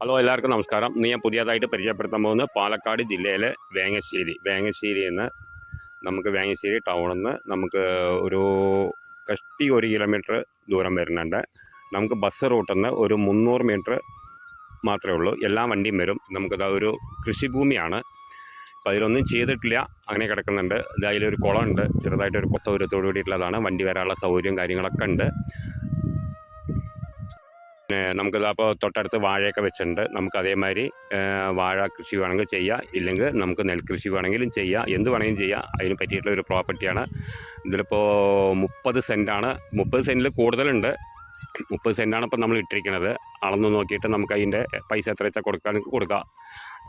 Hello എല്ലാവർക്കും നമസ്കാരം. ഇന്ന് ഞാൻ പുതിയതായിട്ട് പരിചയപ്പെടുത്താൻ പോകുന്നത് പാലക്കാട് ജില്ലയിലെ വേങ്ങശ്ശേരി. വേങ്ങശ്ശേരി എന്ന് നമുക്ക് വേങ്ങശ്ശേരി ടൗണിൽ നിന്ന് നമുക്ക് ഒരു കഷ്ടി ഒരു കിലോമീറ്റർ ദൂരം വരുന്നുണ്ട്. നമുക്ക് ബസ് റൂട്ടിൽ നിന്ന് ഒരു മുന്നൂറ് മീറ്റർ മാത്രമേ ഉള്ളൂ. എല്ലാ വണ്ടിയും വരും. നമുക്കത് ഒരു കൃഷിഭൂമിയാണ്. അപ്പോൾ അതിലൊന്നും ചെയ്തിട്ടില്ല. അങ്ങനെ കിടക്കുന്നുണ്ട്. അതിലൊരു കുളമുണ്ട് ചെറുതായിട്ടൊരു സൗകര്യത്തോടു കൂടിയിട്ടുള്ളതാണ് വണ്ടി വരാനുള്ള സൗകര്യവും കാര്യങ്ങളൊക്കെ ഉണ്ട്. പിന്നെ നമുക്കിത് അപ്പോൾ തൊട്ടടുത്ത് വാഴയൊക്കെ വെച്ചിട്ടുണ്ട്. നമുക്ക് അതേമാതിരി വാഴ കൃഷി വേണമെങ്കിൽ ചെയ്യാം. ഇല്ലെങ്കിൽ നമുക്ക് നെൽകൃഷി വേണമെങ്കിലും ചെയ്യാം. എന്ത് വേണമെങ്കിലും ചെയ്യാം. അതിന് പറ്റിയിട്ടുള്ള ഒരു പ്രോപ്പർട്ടിയാണ്. ഇതിലിപ്പോൾ മുപ്പത് സെന്റാണ് മുപ്പത് സെന്റിൽ കൂടുതലുണ്ട്. മുപ്പത് സെന്റാണ് ഇപ്പോൾ നമ്മൾ ഇട്ടിരിക്കുന്നത്. അളന്ന് നോക്കിയിട്ട് നമുക്ക് അതിന്റെ പൈസ എത്ര വെച്ചാൽ കൊടുക്കാൻ കൊടുക്കാം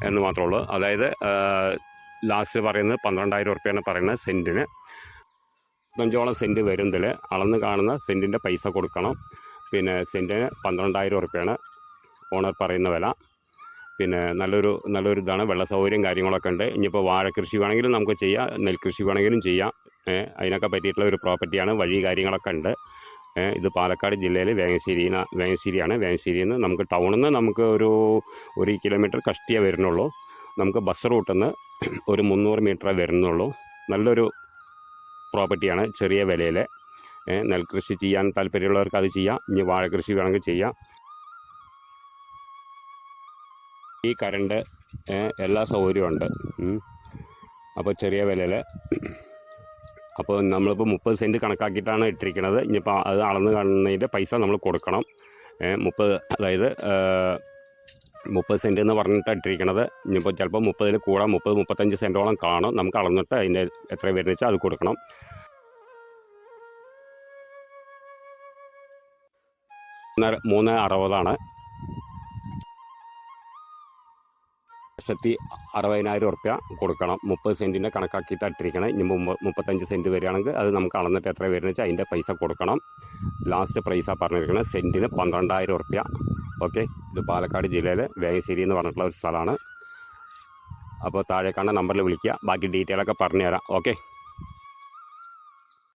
എന്ന് മാത്രമേ ഉള്ളൂ. അതായത് ലാസ്റ്റ് പറയുന്നത് പന്ത്രണ്ടായിരം ഉറുപ്പ്യാണ് പറയുന്നത് സെന്റിന് അഞ്ചോളം സെന്റ് വരുന്നതിൽ അളന്ന് കാണുന്ന സെന്റിന്റെ പൈസ കൊടുക്കണം. പിന്നെ സെന്റിന് പന്ത്രണ്ടായിരം ഉറുപ്പ്യാണ്. ഓണർ പറയുന്ന വില. പിന്നെ നല്ലൊരു നല്ലൊരു ഇതാണ് വെള്ള സൗകര്യം കാര്യങ്ങളൊക്കെ ഉണ്ട്. ഇനിയിപ്പോൾ വാഴ കൃഷി വേണമെങ്കിലും നമുക്ക് ചെയ്യാം. നെൽകൃഷി വേണമെങ്കിലും ചെയ്യാം. അതിനൊക്കെ പറ്റിയിട്ടുള്ള ഒരു പ്രോപ്പർട്ടിയാണ്. വഴി കാര്യങ്ങളൊക്കെ ഉണ്ട്. ഇത് പാലക്കാട് ജില്ലയിൽ വേങ്ങശ്ശേരി വേങ്ങശ്ശേരിയാണ്. വേങ്ങശ്ശേരിയിൽ നിന്ന് നമുക്ക് ടൗണിൽ നിന്ന് നമുക്ക് ഒരു ഒരു കിലോമീറ്റർ കഷ്ടിയേ വരുന്നുള്ളൂ. നമുക്ക് ബസ് റൂട്ടിൽ നിന്ന് ഒരു മുന്നൂറ് മീറ്ററേ വരുന്നുള്ളൂ. നല്ലൊരു പ്രോപ്പർട്ടിയാണ് ചെറിയ വിലയിൽ ഏ, നെൽകൃഷി ചെയ്യാൻ താല്പര്യമുള്ളവർക്ക് അത് ചെയ്യാം. ഇനി വാഴ കൃഷി വേണമെങ്കിൽ ചെയ്യാം. ഈ കറണ്ട് എല്ലാ സൗകര്യമുണ്ട് അപ്പോൾ ചെറിയ വിലയിൽ അപ്പോൾ നമ്മളിപ്പോൾ മുപ്പത് സെന്റ് കണക്കാക്കിയിട്ടാണ് ഇട്ടിരിക്കുന്നത് ഇനിയിപ്പോൾ അത് അളന്ന് കാണുന്നതിന്റെ പൈസ നമ്മൾ കൊടുക്കണം. മുപ്പത് അതായത് മുപ്പത് സെന്റ് എന്ന് പറഞ്ഞിട്ട് ഇട്ടിരിക്കണത്. ഇനിയിപ്പോൾ ചിലപ്പോൾ മുപ്പതിൽ കൂടാം. മുപ്പത് മുപ്പത്തഞ്ച് സെന്റോളം കാണും. നമുക്ക് അളന്നിട്ട് അതിന്റെ എത്ര വരുന്ന വെച്ചാൽ അത് കൊടുക്കണം. മൂന്നര- മൂന്ന് അറുപതാണ്. ലക്ഷത്തി അറുപതിനായിരം ഉറുപ്യ കൊടുക്കണം. മുപ്പത് സെന്റിന്റെ കണക്കാക്കിയിട്ട് ഇട്ടിരിക്കണം ഇനി മുപ്പത്തഞ്ച് സെന്റ് വരികയാണെങ്കിൽ അത് നമുക്ക് അളന്നിട്ട് എത്ര വരുന്നത് വെച്ചാൽ അതിന്റെ പൈസ കൊടുക്കണം. ലാസ്റ്റ് പ്രൈസാണ് പറഞ്ഞിരിക്കുന്നത് സെന്റിന് പന്ത്രണ്ടായിരം ഉറുപ്യ ഓക്കെ ഇത് പാലക്കാട് ജില്ലയിലെ വേങ്ങശ്ശേരി എന്ന് പറഞ്ഞിട്ടുള്ള ഒരു സ്ഥലമാണ്. അപ്പോൾ താഴെ കാണുന്ന നമ്പറിൽ വിളിക്കുക. ബാക്കി ഡീറ്റെയിലൊക്കെ പറഞ്ഞുതരാം. ഓക്കെ